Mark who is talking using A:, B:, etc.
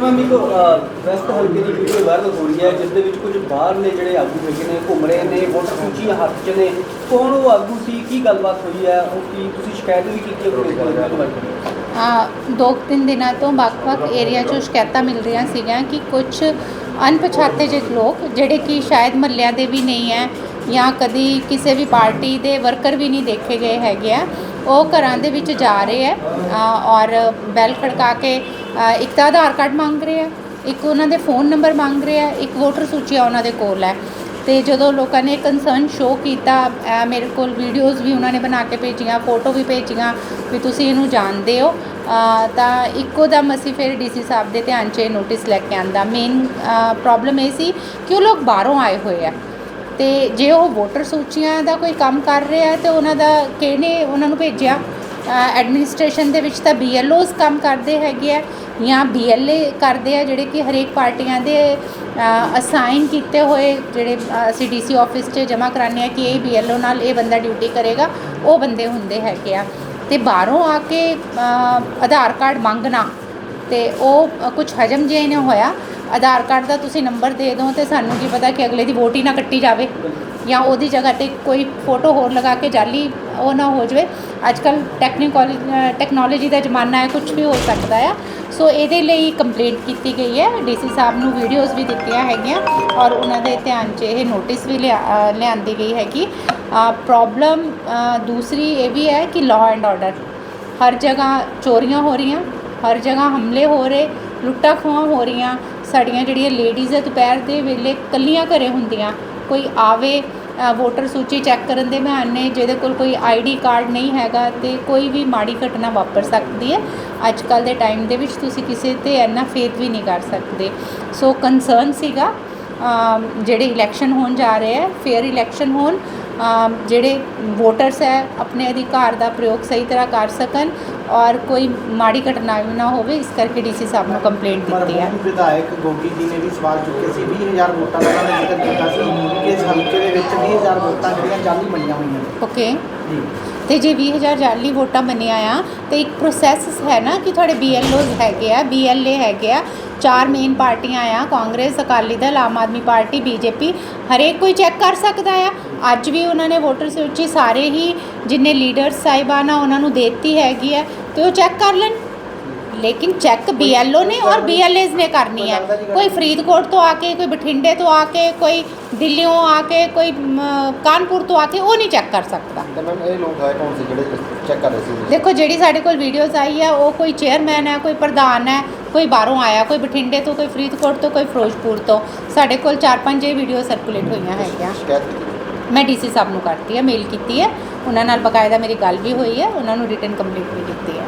A: Singh West ਹਲਕੇ ਦੀ video viral ਹੋ ਰਹੀ ਹੈ, ਜਿਸ ਦੇ ਵਿੱਚ ਕੁਝ ਬਾਹਰਲੇ ਜਿਹੜੇ ਆਗੂ ਹੈਗੇ ਨੇ, ਘੁੰਮ ਰਹੇ ਨੇ, ਵੋਟਰ ਸੂਚੀ ਹੱਥ 'ਚ ਨੇ। ਕੌਣ ਉਹ ਆਗੂ ਸੀ? ਕੀ ਗੱਲਬਾਤ ਹੋਈ ਹੈ? ਉਹ ਕੀ ਤੁਸੀਂ ਸ਼ਿਕਾਇਤ ਵੀ ਕੀਤੀ ਹੈ ਕੋਲ
B: ਆ, ਦੋ ਤਿੰਨ ਦਿਨਾਂ ਤੋਂ ਵੱਖ-ਵੱਖ ਏਰੀਆ 'ਚੋਂ ਸ਼ਿਕਾਇਤਾਂ ਮਿਲ ਰਹੀਆਂ ਸੀਗੀਆਂ ਕਿ ਕੁਝ ਅਣਪਛਾਤੇ ਜਿਹੇ ਲੋਕ, ਜਿਹੜੇ ਕਿ ਸ਼ਾਇਦ ਮਹੱਲਿਆਂ ਦੇ ਵੀ ਨਹੀਂ ਹੈ ਜਾਂ ਕਦੀ ਕਿਸੇ ਵੀ ਪਾਰਟੀ ਦੇ ਵਰਕਰ ਵੀ ਨਹੀਂ ਦੇਖੇ ਗਏ ਹੈਗੇ ਆ, ਉਹ ਘਰਾਂ ਦੇ ਵਿੱਚ ਜਾ ਰਹੇ ਆ ਔਰ ਬੈਲ ਖੜਕਾ ਕੇ ਇੱਕ ਤਾਂ ਆਧਾਰ ਕਾਰਡ ਮੰਗ ਰਹੇ ਆ ਇੱਕ ਉਹਨਾਂ ਦੇ ਫੋਨ ਨੰਬਰ ਮੰਗ ਰਹੇ ਆ ਇੱਕ ਵੋਟਰ ਸੂਚੀ ਆ ਉਹਨਾਂ ਦੇ ਕੋਲ ਹੈ। ਤੇ ਜਦੋਂ ਲੋਕਾਂ ਨੇ ਕੰਸਰਨ ਸ਼ੋ ਕੀਤਾ ਮੇਰੇ ਕੋਲ ਵੀਡੀਓਜ਼ ਵੀ ਉਹਨਾਂ ਨੇ ਬਣਾ ਕੇ ਭੇਜੀਆਂ ਫੋਟੋ ਵੀ ਭੇਜੀਆਂ ਵੀ ਤੁਸੀਂ ਇਹਨੂੰ ਜਾਣਦੇ ਹੋ ਤਾਂ ਇੱਕੋ ਦਮ ਅਸੀਂ ਫਿਰ ਡੀਸੀ ਸਾਹਿਬ ਦੇ ਧਿਆਨ 'ਚ ਨੋਟਿਸ ਲੈ ਕੇ ਆਂਦਾ। ਮੇਨ ਪ੍ਰੋਬਲਮ ਇਹ ਸੀ ਕਿ ਉਹ ਲੋਕ ਬਾਹਰੋਂ ਆਏ ਹੋਏ ਆ। ਤੇ ਜੇ ਉਹ ਵੋਟਰ ਸੂਚੀਆਂ ਦਾ ਕੋਈ ਕੰਮ ਕਰ ਰਿਹਾ ਆ ਤੇ ਉਹਨਾਂ ਦਾ ਕਿਹਨੇ ਉਹਨਾਂ ਨੂੰ ਭੇਜਿਆ? ਐਡਮਿਨਿਸਟ੍ਰੇਸ਼ਨ ਦੇ ਵਿੱਚ ਤਾਂ BLOs ਕੰਮ ਕਰਦੇ ਹੈਗੇ ਆ ਜਾਂ BLA ਕਰਦੇ ਆ ਜਿਹੜੇ ਕਿ ਹਰੇਕ ਪਾਰਟੀਆਂ ਦੇ ਅਸਾਈਨ ਕੀਤੇ ਹੋਏ ਜਿਹੜੇ ਅ, ਅਸੀਂ ਡੀਸੀ ਆਫਿਸ 'ਚ ਜਮ੍ਹਾਂ ਕਰਾਉਂਦੇ ਆ ਕਿ ਇਹ BLO ਨਾਲ ਇਹ ਬੰਦਾ ਡਿਊਟੀ ਕਰੇਗਾ ਉਹ ਬੰਦੇ ਹੁੰਦੇ ਹੈਗੇ ਆ। ਤੇ ਬਾਹਰੋਂ ਆ ਕੇ ਆਧਾਰ ਕਾਰਡ ਮੰਗਣਾ ਤੇ ਉਹ ਕੁਝ ਹਜਮ ਜੇ ਨਹੀਂ ਹੋਇਆ। ਆਧਾਰ ਕਾਰਡ ਦਾ ਤੁਸੀਂ ਨੰਬਰ ਦੇ ਦਿਓ ਤੇ ਸਾਨੂੰ ਕੀ ਪਤਾ ਕਿ ਅਗਲੇ ਦੀ ਵੋਟ ਹੀ ਨਾ ਕੱਟੀ ਜਾਵੇ ਜਾਂ ਉਹਦੀ ਜਗ੍ਹਾ ਤੇ ਕੋਈ ਫੋਟੋ ਹੋਰ ਲਗਾ ਕੇ ਜਾਲੀ ਉਹ ਨਾ ਹੋ ਜਾਵੇ। ਅੱਜ ਕੱਲ ਟੈਕਨੀਕਲ ਟੈਕਨੋਲੋਜੀ ਦਾ ਜ਼ਮਾਨਾ ਹੈ ਕੁਝ ਵੀ ਹੋ ਸਕਦਾ ਆ। ਸੋ ਇਹਦੇ ਲਈ ਕੰਪਲੇਂਟ ਕੀਤੀ ਗਈ ਹੈ। ਡੀਸੀ ਸਾਹਿਬ ਨੂੰ ਵੀਡੀਓਜ਼ ਵੀ ਦਿੱਤੀਆਂ ਹੈਗੀਆਂ ਔਰ ਉਹਨਾਂ ਦੇ ਧਿਆਨ 'ਚ ਇਹ ਨੋਟਿਸ ਵੀ ਲਿਆ- ਲਿਆਂਦੀ ਗਈ ਹੈ ਕਿ ਪ੍ਰੋਬਲਮ ਦੂਸਰੀ ਇਹ ਵੀ ਹੈ ਕਿ ਲਾਅ ਐਂਡ ਆਰਡਰ ਹਰ ਜਗ੍ਹਾ ਚੋਰੀਆਂ ਹੋ ਰਹੀਆਂ। ਹਰ ਜਗ੍ਹਾ ਹਮਲੇ ਹੋ ਰਹੇ, ਲੁੱਟਾਂ ਖੋਹਾਂ ਹੋ ਰਹੀਆਂ। ਸਾਡੀਆਂ ਜਿਹੜੀਆਂ ਲੇਡੀਜ਼ ਆ, ਦੁਪਹਿਰ ਦੇ ਵੇਲੇ ਕੱਲੀਆਂ ਘਰੇ ਹੁੰਦੀਆਂ। ਕੋਈ ਆਵੇ ਵੋਟਰ ਸੂਚੀ ਚੈੱਕ ਕਰਨ ਦੇ ਬਹਾਨੇ, ਜਿਹਦੇ ਕੋਲ ਕੋਈ ਆਈਡੀ ਕਾਰਡ ਨਹੀਂ ਹੈਗਾ ਤੇ ਕੋਈ ਵੀ ਮਾੜੀ ਘਟਨਾ ਵਾਪਰ ਸਕਦੀ ਹੈ। ਅੱਜ ਕੱਲ ਦੇ ਟਾਈਮ ਦੇ ਵਿੱਚ ਤੁਸੀਂ ਕਿਸੇ ਤੇ ਇੰਨਾ ਫੇਥ ਵੀ ਨਹੀਂ ਕਰ ਸਕਦੇ। ਸੋ ਕੰਸਰਨ ਸੀਗਾ ਜਿਹੜੇ ਇਲੈਕਸ਼ਨ ਹੋਣ ਜਾ ਰਹੇ ਹੈ ਫੇਅਰ ਇਲੈਕਸ਼ਨ ਹੋਣ ਜਿਹੜੇ ਵੋਟਰਸ ਹੈ ਆਪਣੇ ਅਧਿਕਾਰ ਦਾ ਪ੍ਰਯੋਗ ਸਹੀ ਤਰ੍ਹਾਂ ਕਰ ਸਕਣ ਔਰ ਕੋਈ ਮਾੜੀ ਘਟਨਾ ਵੀ ਨਾ ਹੋਵੇ ਇਸ ਕਰਕੇ ਡੀਸੀ ਸਾਹਿਬ ਨੂੰ ਕੰਪਲੇਂਟ ਦਿੱਤੀ ਹੈ।
C: ਵਿਧਾਇਕ ਗੋਗੀ ਜੀ ਨੇ ਵੀ ਸਵਾਲ ਚੁੱਕੇ ਸੀ 20000 ਵੋਟਾਂ ਦਾ ਉਹਨਾਂ ਨੇ ਜ਼ਿਕਰ ਕੀਤਾ ਸੀ ਕਿ ਇਸ ਹਲਕੇ ਦੇ ਵਿੱਚ 20000 ਵੋਟਾਂ ਜਿਹੜੀਆਂ ਜਾਲੀ ਬਣੀਆਂ ਹੋਈਆਂ ਨੇ।
B: ਓਕੇ
C: ਜੀ।
B: ਤੇ ਜੇ 20000 ਜਾਲੀ ਵੋਟਾਂ ਬਣੀਆਂ ਆ ਤੇ ਇੱਕ ਪ੍ਰੋਸੈਸ ਹੈ ਨਾ ਕਿ ਤੁਹਾਡੇ BLOs ਹੈਗੇ ਆ BLA ਹੈਗੇ ਆ ਚਾਰ ਮੇਨ ਪਾਰਟੀਆਂ ਆ, Congress, Akali Dal, Aam Aadmi party, BJP, ਹਰੇਕ ਕੋਈ ਚੈੱਕ ਕਰ ਸਕਦਾ ਆ। ਅੱਜ ਵੀ ਉਹਨਾਂ ਨੇ ਵੋਟਰ ਸੂਚੀ ਸਾਰੇ ਹੀ ਜਿੰਨੇ ਲੀਡਰ ਸਾਹਿਬਾਨ ਆ, ਉਹਨਾਂ ਨੂੰ ਦਿੱਤੀ ਹੈਗੀ ਆ, ਤੇ ਉਹ ਚੈੱਕ ਕਰ ਲੈਣ। ਲੇਕਿਨ ਚੈੱਕ BLO ਨੇ ਔਰ BLAs ਨੇ ਕਰਨੀ ਹੈ। ਕੋਈ ਫਰੀਦਕੋਟ ਤੋਂ ਆ ਕੇ ਕੋਈ ਬਠਿੰਡੇ ਤੋਂ ਆ ਕੇ ਕੋਈ ਦਿੱਲੀੋਂ ਆ ਕੇ ਕੋਈ ਮ, ਕਾਨਪੁਰ ਤੋਂ ਆ ਕੇ ਉਹ ਨਹੀਂ ਚੈੱਕ ਕਰ ਸਕਦਾ।
D: ਤਾਂ ਮੈਮ ਇਹ ਲੋਕ ਹੈ ਕੌਣ ਸੀ ਜਿਹੜੇ ਚੈੱਕ ਕਰ ਰਹੇ ਸੀ?
B: ਦੇਖੋ ਜਿਹੜੀ ਸਾਡੇ ਕੋਲ ਵੀਡੀਓਜ਼ ਆਈ ਹੈ ਉਹ ਕੋਈ ਚੇਅਰਮੈਨ ਹੈ ਕੋਈ ਪ੍ਰਧਾਨ ਹੈ ਕੋਈ ਬਾਹਰੋਂ ਆਇਆ ਕੋਈ ਬਠਿੰਡੇ ਤੋਂ ਕੋਈ ਫਰੀਦਕੋਟ ਤੋਂ ਕੋਈ ਫਿਰੋਜ਼ਪੁਰ ਤੋਂ। ਸਾਡੇ ਕੋਲ ਚਾਰ ਪੰਜ ਇਹ ਵੀਡੀਓ ਸਰਕੂਲੇਟ ਹੋਈਆਂ ਹੈਗੀਆਂ।
D: ਸ਼ਿਕਾਇਤ
B: ਮੈਂ ਡੀਸੀ ਸਾਹਿਬ ਨੂੰ ਕਰਤੀ ਹੈ ਮੇਲ ਕੀਤੀ ਹੈ। ਉਹਨਾਂ ਨਾਲ ਬਕਾਇਦਾ ਮੇਰੀ ਗੱਲ ਵੀ ਹੋਈ ਹੈ ਉਹਨਾਂ ਨੂੰ ਰਿਟਨ ਕੰਪਲੀਟ ਵੀ ਕੀਤੀ ਹੈ।